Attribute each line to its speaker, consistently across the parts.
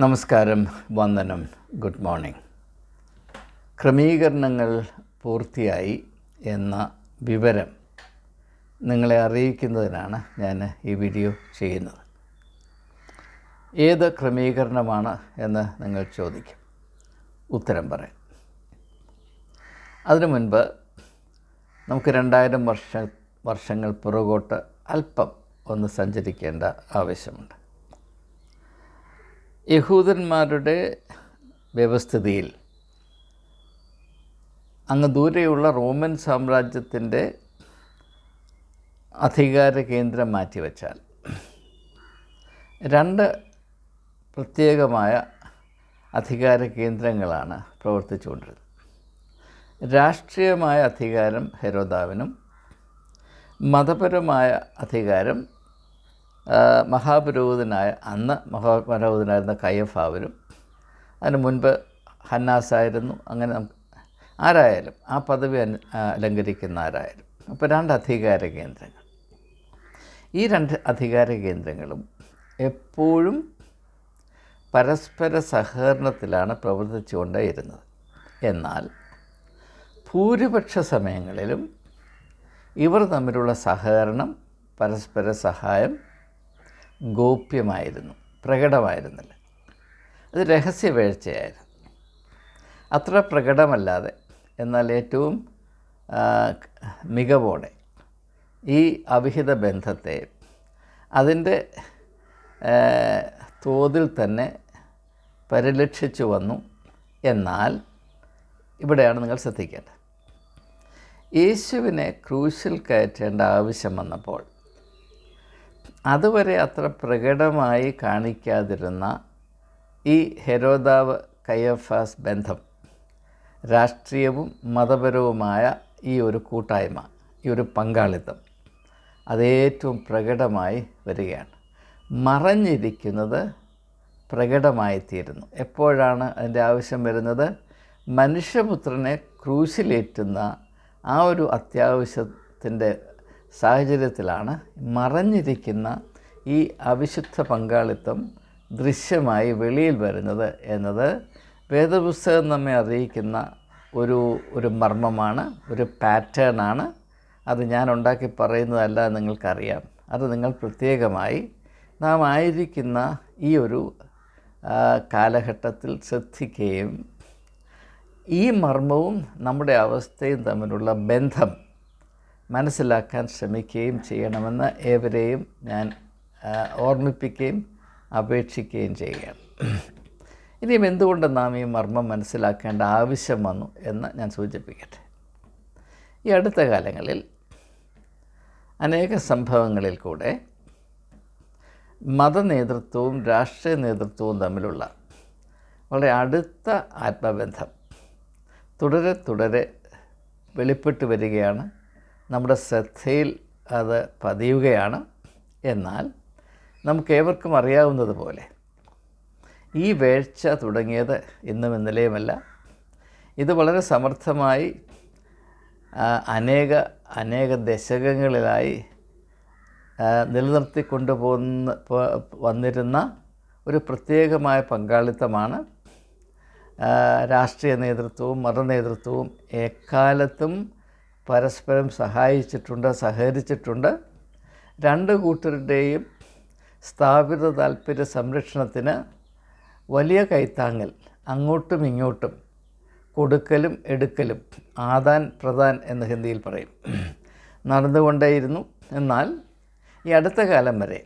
Speaker 1: നമസ്കാരം വന്ദനം good morning. ക്രമീകരണങ്ങൾ പൂർത്തിയായി എന്ന വിവരം നിങ്ങളെ അറിയിക്കുന്നതിനാണ് ഞാൻ ഈ വീഡിയോ ചെയ്യുന്നത്. ഏത് ക്രമീകരണമാണ് എന്ന് നിങ്ങൾ ചോദിക്കും. ഉത്തരം പറയാം. അതിനു മുൻപ് നമുക്ക് രണ്ടായിരം വർഷ വർഷങ്ങൾ പുറകോട്ട് അല്പം ഒന്ന് സഞ്ചരിക്കേണ്ട ആവശ്യമുണ്ട്. യഹൂദന്മാരുടെ വ്യവസ്ഥിതിയിൽ അങ്ങ് ദൂരെയുള്ള റോമൻ സാമ്രാജ്യത്തിന്റെ അധികാര കേന്ദ്രം മാറ്റിവെച്ചാൽ രണ്ട് പ്രത്യേകമായ അധികാര കേന്ദ്രങ്ങളാണ് പ്രവർത്തിച്ചുകൊണ്ടിരുന്നത്. രാഷ്ട്രീയമായ അധികാരം ഹെരോദാവിനും മതപരമായ അധികാരം മഹാപുരോഹിതനായ അന്ന് മഹാപുരോഹിതനായിരുന്ന കയ്യഫാവരും അതിന് മുൻപ് ഹന്നാസായിരുന്നു അങ്ങനെ ആരായാലും ആ പദവി അലങ്കരിക്കുന്ന ആരായാലും. അപ്പോൾ രണ്ട് അധികാര കേന്ദ്രങ്ങൾ. ഈ രണ്ട് അധികാര കേന്ദ്രങ്ങളും എപ്പോഴും പരസ്പര സഹകരണത്തിലാണ് പ്രവർത്തിച്ചുകൊണ്ടേയിരുന്നത്. എന്നാൽ ഭൂരിപക്ഷ സമയങ്ങളിലും ഇവർ തമ്മിലുള്ള സഹകരണം പരസ്പര സഹായം ഗോപ്യമായിരുന്നു പ്രകടമായിരുന്നില്ല. അത് രഹസ്യവേഴ്ചയായിരുന്നു അത്ര പ്രകടമല്ലാതെ എന്നാൽ ഏറ്റവും മികവോടെ ഈ അവിഹിത ബന്ധത്തെ അതിന്റെ തോതിൽ തന്നെ പരിലക്ഷിച്ചു വന്നു എന്നാൽ ഇവിടെയാണ് നിങ്ങൾ ശ്രദ്ധിക്കേണ്ടത്. യേശുവിനെ ക്രൂശിൽ കയറ്റേണ്ട ആവശ്യം വന്നപ്പോൾ അതുവരെ അത്ര പ്രകടമായി കാണിക്കാതിരുന്ന ഈ ഹെരോദാവ് കയ്യഫാസ് ബന്ധം രാഷ്ട്രീയവും മതപരവുമായ ഈ ഒരു കൂട്ടായ്മ ഈ ഒരു പങ്കാളിത്തം അതേറ്റവും പ്രകടമായി വരികയാണ്. മറഞ്ഞിരിക്കുന്നത് പ്രകടമായിത്തീരുന്നു. എപ്പോഴാണ് അതിന്റെ ആവശ്യം വരുന്നത്? മനുഷ്യപുത്രനെ ക്രൂശിലേറ്റുന്ന ആ ഒരു അത്യാവശ്യത്തിന്റെ സാഹചര്യത്തിലാണ് മറഞ്ഞിരിക്കുന്ന ഈ അവിശുദ്ധ പങ്കാളിത്തം ദൃശ്യമായി വെളിയിൽ വരുന്നത് എന്നത് വേദപുസ്തകം നമ്മെ അറിയിക്കുന്ന ഒരു ഒരു മർമ്മമാണ് ഒരു പാറ്റേണാണ് അത് ഞാൻ ഉണ്ടാക്കി പറയുന്നതല്ല നിങ്ങൾക്കറിയാം. അത് നിങ്ങൾ പ്രത്യേകമായി നാം ആയിരിക്കുന്ന ഈ ഒരു കാലഘട്ടത്തിൽ ശ്രദ്ധിക്കുകയും ഈ മർമ്മവും നമ്മുടെ അവസ്ഥയും തമ്മിലുള്ള ബന്ധം മനസ്സിലാക്കാൻ ശ്രമിക്കുകയും ചെയ്യണമെന്ന് ഏവരെയും ഞാൻ ഓർമ്മിപ്പിക്കുകയും അപേക്ഷിക്കുകയും ചെയ്യുകയാണ്. ഇനിയും എന്തുകൊണ്ട് നാം ഈ മർമ്മം മനസ്സിലാക്കേണ്ട ആവശ്യം വന്നു എന്ന് ഞാൻ സൂചിപ്പിക്കട്ടെ. ഈ അടുത്ത കാലങ്ങളിൽ അനേക സംഭവങ്ങളിൽ കൂടെ മതനേതൃത്വവും രാഷ്ട്രീയ നേതൃത്വവും തമ്മിലുള്ള വളരെ അടുത്ത ആത്മബന്ധം തുടരെ തുടരെ വെളിപ്പെട്ട് വരികയാണ് നമ്മുടെ ശ്രദ്ധയിൽ അത് പതിയുകയാണ്. എന്നാൽ നമുക്കേവർക്കും അറിയാവുന്നതുപോലെ ഈ വേഴ്ച തുടങ്ങിയത് ഇന്നും ഇന്നലെയുമല്ല. ഇത് വളരെ സമർത്ഥമായി അനേക അനേക ദശകങ്ങളിലായി നിലനിർത്തി നിലനിർത്തിക്കൊണ്ടുപോകുന്ന പോ- വന്നിരുന്ന ഒരു പ്രത്യേകമായ പങ്കാളിത്തമാണ് രാഷ്ട്രീയ നേതൃത്വവും മതനേതൃത്വവും എക്കാലത്തും പരസ്പരം സഹായിച്ചിട്ടുണ്ട് സഹകരിച്ചിട്ടുണ്ട്. രണ്ട് കൂട്ടരുടെയും സ്ഥാപിത താല്പര്യ സംരക്ഷണത്തിന് വലിയ കൈത്താങ്ങൽ അങ്ങോട്ടും ഇങ്ങോട്ടും കൊടുക്കലും എടുക്കലും ആദാൻ പ്രധാൻ എന്ന് ഹിന്ദിയിൽ പറയും. നടന്നുകൊണ്ടേയിരുന്നു. എന്നാൽ ഈ അടുത്ത കാലം വരെ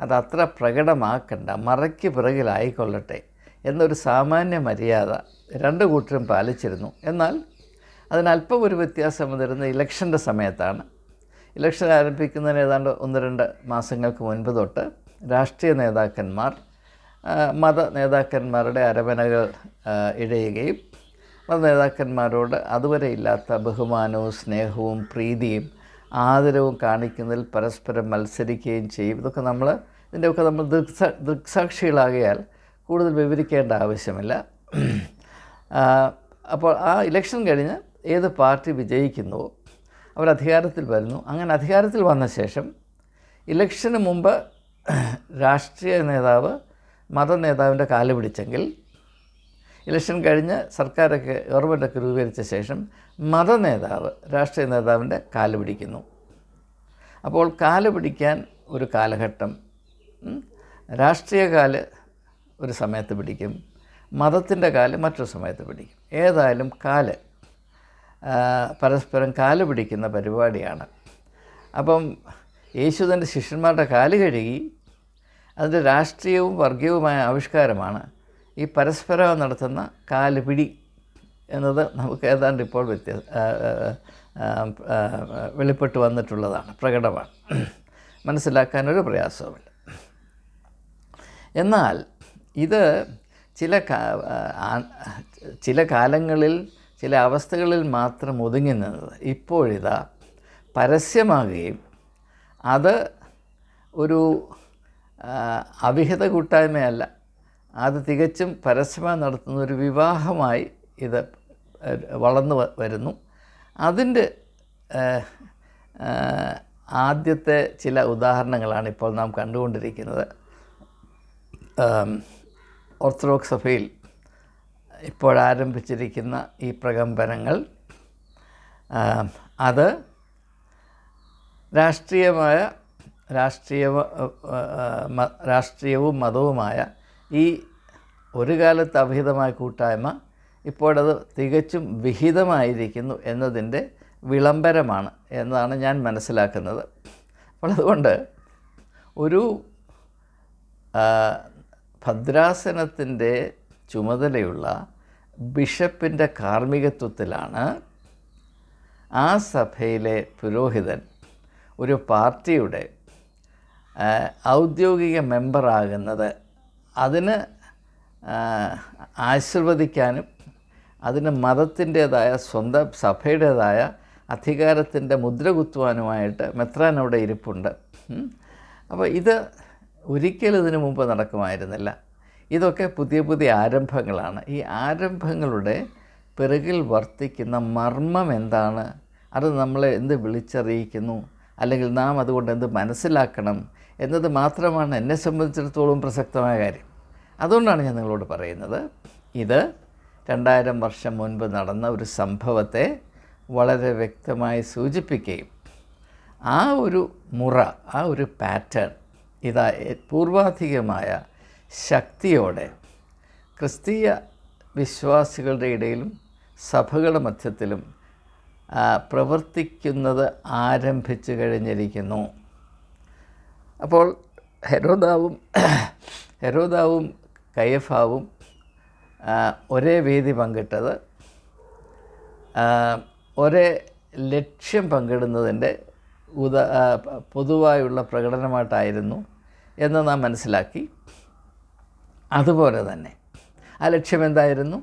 Speaker 1: അത് അത്ര പ്രകടമാക്കണ്ട മറയ്ക്ക് പിറകിലായിക്കൊള്ളട്ടെ എന്നൊരു സാമാന്യ മര്യാദ രണ്ട് കൂട്ടരും പാലിച്ചിരുന്നു. എന്നാൽ അതിനല്പം ഒരു വ്യത്യാസം വന്നിരുന്ന ഇലക്ഷന്റെ സമയത്താണ്. ഇലക്ഷൻ ആരംഭിക്കുന്നതിന് ഏതാണ്ട് ഒന്ന് രണ്ട് മാസങ്ങൾക്ക് മുൻപ് തൊട്ട് രാഷ്ട്രീയ നേതാക്കന്മാർ മത നേതാക്കന്മാരുടെ അരവനകൾ ഇഴയുകയും മത നേതാക്കന്മാരോട് അതുവരെ ഇല്ലാത്ത ബഹുമാനവും സ്നേഹവും പ്രീതിയും ആദരവും കാണിക്കുന്നതിൽ പരസ്പരം മത്സരിക്കുകയും ചെയ്യും. ഇതൊക്കെ നമ്മൾ ഇതിന്റെയൊക്കെ നമ്മൾ ദൃക്സാ ദൃക്സാക്ഷികളാകിയാൽ കൂടുതൽ വിവരിക്കേണ്ട ആവശ്യമില്ല. അപ്പോൾ ആ ഇലക്ഷൻ കഴിഞ്ഞ് ഏത് പാർട്ടി വിജയിക്കുന്നുവോ അവർ അധികാരത്തിൽ വരുന്നു. അങ്ങനെ അധികാരത്തിൽ വന്ന ശേഷം ഇലക്ഷന് മുമ്പ് രാഷ്ട്രീയ നേതാവ് മത നേതാവിന്റെ കാൽ പിടിച്ചെങ്കിൽ ഇലക്ഷൻ കഴിഞ്ഞ് സർക്കാരൊക്കെ ഗവൺമെന്റൊക്കെ രൂപീകരിച്ച ശേഷം മത നേതാവ് രാഷ്ട്രീയ നേതാവിന്റെ കാൽ പിടിക്കുന്നു. അപ്പോൾ കാൽ പിടിക്കാൻ ഒരു കാലഘട്ടം രാഷ്ട്രീയ കാൽ ഒരു സമയത്ത് പിടിക്കും മതത്തിന്റെ കാൽ മറ്റൊരു സമയത്ത് പിടിക്കും. ഏതായാലും കാൽ പരസ്പരം കാൽ പിടിക്കുന്ന പരിപാടിയാണ്. അപ്പം യേശു തന്റെ ശിഷ്യന്മാരുടെ കാൽ കഴുകി അതിന്റെ രാഷ്ട്രീയവും വർഗീയവുമായ ആവിഷ്കാരമാണ് ഈ പരസ്പരം നടത്തുന്ന കാൽ പിടി എന്നത് നമുക്ക് ഏതാണ്ട് ഇപ്പോൾ വ്യത്യാസ ആ, ആ, ആ, ആ, വെളിപ്പെട്ട് വന്നിട്ടുള്ളതാണ് പ്രകടമാണ്. മനസ്സിലാക്കാനൊരു പ്രയാസവുമില്ല. എന്നാൽ ഇത് ചില ചില കാലങ്ങളിൽ ചില അവസ്ഥകളിൽ മാത്രം ഒതുങ്ങി നിന്നത് ഇപ്പോഴിതാ പരസ്യമാകുകയും അത് ഒരു അവിഹിത കൂട്ടായ്മയല്ല. അത് തികച്ചും പരസ്യമായി നടത്തുന്ന ഒരു വിവാഹമായി ഇത് വളർന്നു വരുന്നു. അതിന്റെ ആദ്യത്തെ ചില ഉദാഹരണങ്ങളാണ് ഇപ്പോൾ നാം കണ്ടുകൊണ്ടിരിക്കുന്നത്. ഓർത്തഡോക്സ് സഭയിൽ ഇപ്പോഴാരംഭിച്ചിരിക്കുന്ന ഈ പ്രകമ്പനങ്ങൾ അത് രാഷ്ട്രീയമായ രാഷ്ട്രീയ രാഷ്ട്രീയവും മതവുമായ ഈ ഒരു കാലത്ത് അഭിഹിതമായ കൂട്ടായ്മ ഇപ്പോഴത് തികച്ചും വിഹിതമായിരിക്കുന്നു എന്നതിന്റെ വിളംബരമാണ് എന്നാണ് ഞാൻ മനസ്സിലാക്കുന്നത്. അപ്പോൾ അതുകൊണ്ട് ഒരു ഭദ്രാസനത്തിന്റെ ചുമതലയുള്ള ബിഷപ്പിന്റെ കാർമ്മികത്വത്തിലാണ് ആ സഭയിലെ പുരോഹിതൻ ഒരു പാർട്ടിയുടെ ഔദ്യോഗിക മെമ്പറാകുന്നത്. അതിന് ആശീർവദിക്കാനും അതിന് മതത്തിന്റേതായ സ്വന്തം സഭയുടേതായ അധികാരത്തിന്റെ മുദ്ര കുത്തുവാനുമായിട്ട് മെത്രാൻ അവിടെ ഇരിപ്പുണ്ട്. അപ്പോൾ ഇത് ഒരിക്കലും ഇതിനു മുമ്പ് നടക്കുമായിരുന്നില്ല. ഇതൊക്കെ പുതിയ പുതിയ ആരംഭങ്ങളാണ്. ഈ ആരംഭങ്ങളുടെ പിറകിൽ വർത്തിക്കുന്ന മർമ്മം എന്താണ്? അത് നമ്മളെ എന്ത് വിളിച്ചറിയിക്കുന്നു? അല്ലെങ്കിൽ നാം അതുകൊണ്ട് എന്ത് മനസ്സിലാക്കണം എന്നത് മാത്രമാണ് എന്നെ സംബന്ധിച്ചിടത്തോളം പ്രസക്തമായ കാര്യം. അതുകൊണ്ടാണ് ഞാൻ നിങ്ങളോട് പറയുന്നത്. ഇത് രണ്ടായിരം വർഷം മുൻപ് നടന്ന ഒരു സംഭവത്തെ വളരെ വ്യക്തമായി സൂചിപ്പിക്കുകയും ആ ഒരു മുറ ആ ഒരു പാറ്റേൺ ഇതാ പൂർവാധികമായ ശക്തിയോടെ ക്രിസ്തീയ വിശ്വാസികളുടെ ഇടയിലും സഭകളുടെ മധ്യത്തിലും പ്രവർത്തിക്കുന്നത് ആരംഭിച്ചു കഴിഞ്ഞിരിക്കുന്നു. അപ്പോൾ ഹെരോദാവും ഹെരോദാവും കയഫാവും ഒരേ വേദി പങ്കിട്ടത് ഒരേ ലക്ഷ്യം പങ്കിടുന്നതിന്റെ ഉദ പൊതുവായുള്ള പ്രകടനമായിട്ടായിരുന്നു എന്ന് നാം മനസ്സിലാക്കി. അതുപോലെ തന്നെ. ആ ലക്ഷ്യം എന്തായിരുന്നു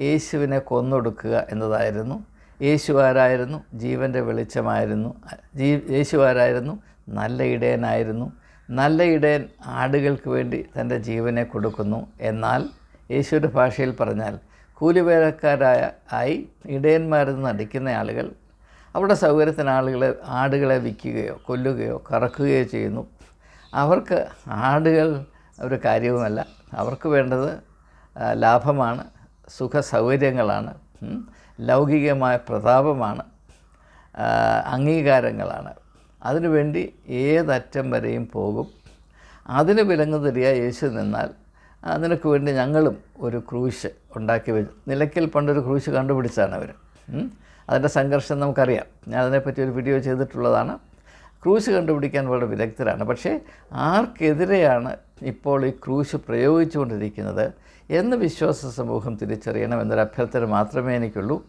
Speaker 1: യേശുവിനെ കൊന്നൊടുക്കുക എന്നതായിരുന്നു. യേശു ആരായിരുന്നു? ജീവന്റെ വെളിച്ചമായിരുന്നു. ജീ യേശു ആരായിരുന്നു? നല്ല ഇടയനായിരുന്നു. നല്ല ഇടയൻ ആടുകൾക്ക് വേണ്ടി തന്റെ ജീവനെ കൊടുക്കുന്നു. എന്നാൽ യേശുവിന്റെ ഭാഷയിൽ പറഞ്ഞാൽ കൂലിവേലക്കാരായ ആയി ഇടയന്മാരെന്ന് നടിക്കുന്ന ആളുകൾ അവിടെ സൗകര്യത്തിന് ആളുകളെ ആടുകളെ വിൽക്കുകയോ കൊല്ലുകയോ കറക്കുകയോ ചെയ്യുന്നു. അവർക്ക് ആടുകൾ ഒരു കാര്യവുമല്ല. അവർക്ക് വേണ്ടത് ലാഭമാണ് സുഖ സൗകര്യങ്ങളാണ് ലൗകികമായ പ്രതാപമാണ് അംഗീകാരങ്ങളാണ്. അതിനുവേണ്ടി ഏതറ്റം വരെയും പോകും. അതിന് വിലങ്ങുതരിക യേശു നിന്നാൽ അതിനൊക്കെ വേണ്ടി ഞങ്ങളും ഒരു ക്രൂശ് ഉണ്ടാക്കി വെച്ചു നിലയ്ക്കൽ പണ്ടൊരു ക്രൂശ് കണ്ടുപിടിച്ചാണ് അവർ അതിന്റെ സംഘർഷം നമുക്കറിയാം. ഞാൻ അതിനെപ്പറ്റി ഒരു വീഡിയോ ചെയ്തിട്ടുള്ളതാണ്. ക്രൂശ് കണ്ടുപിടിക്കാൻ വളരെ വിദഗ്ധരാണ്. പക്ഷേ ആർക്കെതിരെയാണ് ഇപ്പോൾ ഈ ക്രൂശ് പ്രയോഗിച്ചുകൊണ്ടിരിക്കുന്നത് എന്ന് വിശ്വാസ സമൂഹം തിരിച്ചറിയണം എന്നൊരു അഭ്യർത്ഥന മാത്രമേ എനിക്കുള്ളൂ.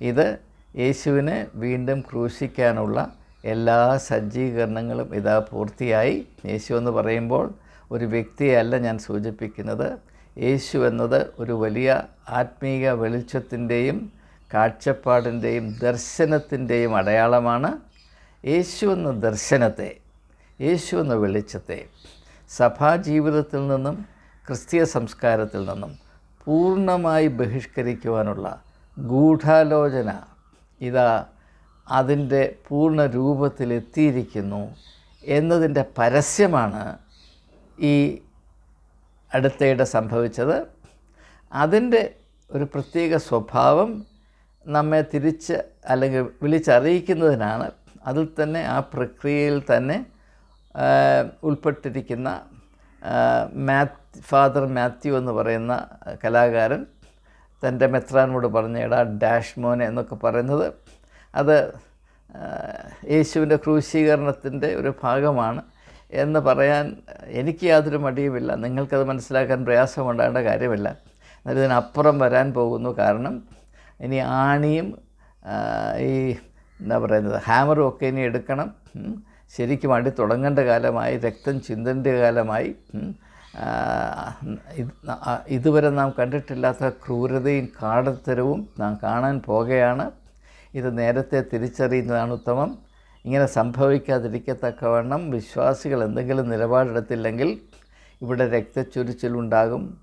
Speaker 1: ഇത് യേശുവിനെ വീണ്ടും ക്രൂശിക്കാനുള്ള എല്ലാ സജ്ജീകരണങ്ങളും ഇതാ പൂർത്തിയായി. യേശു എന്ന് പറയുമ്പോൾ ഒരു വ്യക്തിയല്ല ഞാൻ സൂചിപ്പിക്കുന്നത്. യേശു എന്നത് ഒരു വലിയ ആത്മീയ വെളിച്ചത്തിന്റെയും കാഴ്ചപ്പാടിന്റെയും ദർശനത്തിന്റെയും അടയാളമാണ്. യേശു എന്ന ദർശനത്തെ യേശു എന്ന വെളിച്ചത്തെ സഭാജീവിതത്തിൽ നിന്നും ക്രിസ്തീയ സംസ്കാരത്തിൽ നിന്നും പൂർണമായി ബഹിഷ്കരിക്കുവാനുള്ള ഗൂഢാലോചന ഇതാ അതിന്റെ പൂർണ രൂപത്തിലെത്തിയിരിക്കുന്നു എന്നതിന്റെ പരസ്യമാണ് ഈ അടുത്തയിടെ സംഭവിച്ചത്. അതിന്റെ ഒരു പ്രത്യേക സ്വഭാവം നമ്മെ തിരിച്ച് അല്ലെങ്കിൽ വിളിച്ചറിയിക്കുന്നതിനാണ്. അതിൽ തന്നെ ആ പ്രക്രിയയിൽ തന്നെ ഉൾപ്പെട്ടിരിക്കുന്ന മാത് ഫാദർ മാത്യു എന്ന് പറയുന്ന കലാകാരൻ തന്റെ മെത്രാനോട് പറഞ്ഞ എടാ ഡാഷ് മോനെ എന്നൊക്കെ പറയുന്നത് അത് യേശുവിന്റെ ക്രൂശീകരണത്തിന്റെ ഒരു ഭാഗമാണ് എന്ന് പറയാൻ എനിക്ക് യാതൊരു മടിയുമില്ല. നിങ്ങൾക്കത് മനസ്സിലാക്കാൻ പ്രയാസമുണ്ടാകേണ്ട കാര്യമില്ല. എന്നാൽ ഇതിനപ്പുറം വരാൻ പോകുന്നു. കാരണം ഇനി ആണിയും ഈ എന്താ പറയുന്നത് ഹാമറും ഒക്കെ ഇനി എടുക്കണം. ശരിക്കും അടി തുടങ്ങേണ്ട കാലമായി രക്തം ചിന്തേണ്ട കാലമായി ഇതുവരെ നാം കണ്ടിട്ടില്ലാത്ത ക്രൂരതയും കാടത്തരവും നാം കാണാൻ പോകുകയാണ്. ഇത് നേരത്തെ തിരിച്ചറിയുന്നതാണ് ഉത്തമം. ഇങ്ങനെ സംഭവിക്കാതിരിക്കത്തക്കവണ്ണം വിശ്വാസികൾ എന്തെങ്കിലും നിലപാടെടുത്തില്ലെങ്കിൽ ഇവിടെ രക്തച്ചൊരിച്ചിലുണ്ടാകും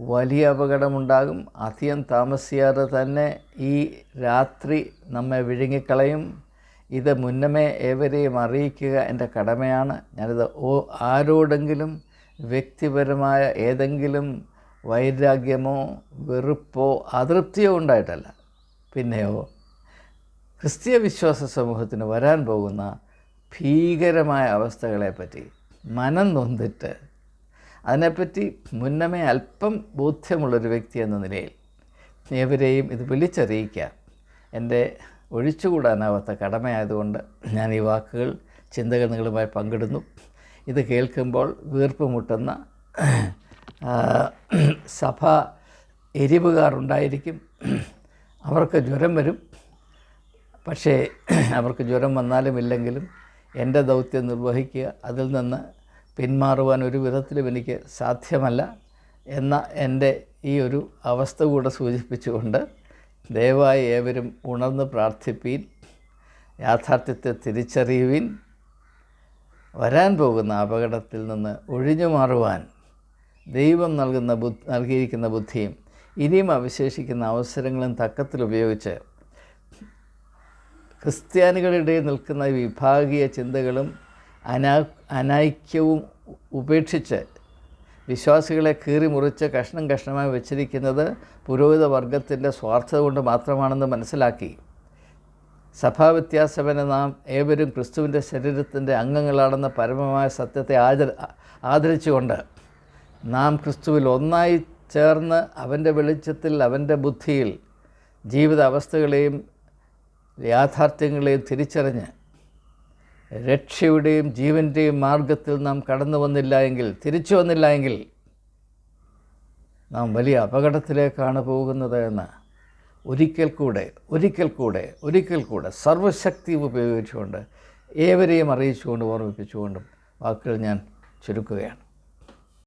Speaker 1: വലിയ അപകടമുണ്ടാകും. അധികം താമസിയാതെ തന്നെ ഈ രാത്രി നമ്മെ വിഴുങ്ങിക്കളയും. ഇത് മുന്നമേ ഏവരെയും അറിയിക്കുക എന്റെ കടമയാണ്. ഞാനിത് ഓ ആരോടെങ്കിലും വ്യക്തിപരമായ ഏതെങ്കിലും വൈരാഗ്യമോ വെറുപ്പോ അതൃപ്തിയോ ഉണ്ടായിട്ടല്ല. പിന്നെയോ ക്രിസ്തീയ വിശ്വാസ സമൂഹത്തിന് വരാൻ പോകുന്ന ഭീകരമായ അവസ്ഥകളെപ്പറ്റി മനം നൊന്തിട്ട് അതിനെപ്പറ്റി മുന്നമേ അല്പം ബോധ്യമുള്ളൊരു വ്യക്തി എന്ന നിലയിൽ ഏവരെയും ഇത് വിളിച്ചറിയിക്കുക. എന്റെ ഒഴിച്ചുകൂടാനാവാത്ത കടമയായതുകൊണ്ട് ഞാൻ ഈ വാക്കുകൾ ചിന്തകൾ നിങ്ങളുമായി പങ്കിടുന്നു. ഇത് കേൾക്കുമ്പോൾ വീർപ്പ് മുട്ടുന്ന സഭ എരിവുകാറുണ്ടായിരിക്കും അവർക്ക് ജ്വരം വരും. പക്ഷേ അവർക്ക് ജ്വരം വന്നാലും ഇല്ലെങ്കിലും എന്റെ ദൗത്യം നിർവഹിക്കുക അതിൽ നിന്ന് പിന്മാറുവാൻ ഒരു വിധത്തിലും എനിക്ക് സാധ്യമല്ല എന്ന എന്റെ ഈ ഒരു അവസ്ഥ കൂടെ സൂചിപ്പിച്ചുകൊണ്ട് ദയവായി ഏവരും ഉണർന്ന് പ്രാർത്ഥിപ്പീൻ യാഥാർത്ഥ്യത്തെ തിരിച്ചറിയുവിൻ വരാൻ പോകുന്ന അപകടത്തിൽ നിന്ന് ഒഴിഞ്ഞു മാറുവാൻ ദൈവം നൽകുന്ന ബുദ്ധി നൽകിയിരിക്കുന്ന ബുദ്ധിയും ഇനിയും അവശേഷിക്കുന്ന അവസരങ്ങളും തക്കത്തിൽ ഉപയോഗിച്ച് ക്രിസ്ത്യാനികളുടെ നിൽക്കുന്ന വിഭാഗീയ ചിന്തകളും അനാ അനൈക്യവും ഉപേക്ഷിച്ച് വിശ്വാസികളെ കീറി മുറിച്ച് കഷ്ണം കഷ്ണമായി വച്ചിരിക്കുന്നത് പുരോഹിത വർഗത്തിന്റെ സ്വാർത്ഥത കൊണ്ട് മാത്രമാണെന്ന് മനസ്സിലാക്കി. സഭാവ്യത്യാസമെന്ന നാം ഏവരും ക്രിസ്തുവിന്റെ ശരീരത്തിന്റെ അംഗങ്ങളാണെന്ന പരമമായ സത്യത്തെ ആദര ആദരിച്ചുകൊണ്ട് നാം ക്രിസ്തുവിൽ ഒന്നായി ചേർന്ന് അവന്റെ വെളിച്ചത്തിൽ അവന്റെ ബുദ്ധിയിൽ ജീവിത അവസ്ഥകളെയും യാഥാർത്ഥ്യങ്ങളെയും തിരിച്ചറിഞ്ഞ് രക്ഷയുടെയും ജീവന്റെയും മാർഗത്തിൽ നാം കടന്നു വന്നില്ല എങ്കിൽ തിരിച്ചു വന്നില്ല എങ്കിൽ നാം വലിയ അപകടത്തിലേക്കാണ് പോകുന്നത് എന്ന് ഒരിക്കൽ കൂടെ ഒരിക്കൽ കൂടെ ഒരിക്കൽ കൂടെ സർവശക്തി ഉപയോഗിച്ചുകൊണ്ട് ഏവരെയും അറിയിച്ചുകൊണ്ട് ഓർമ്മിപ്പിച്ചുകൊണ്ടും വാക്കുകൾ ഞാൻ ചുരുക്കുകയാണ്.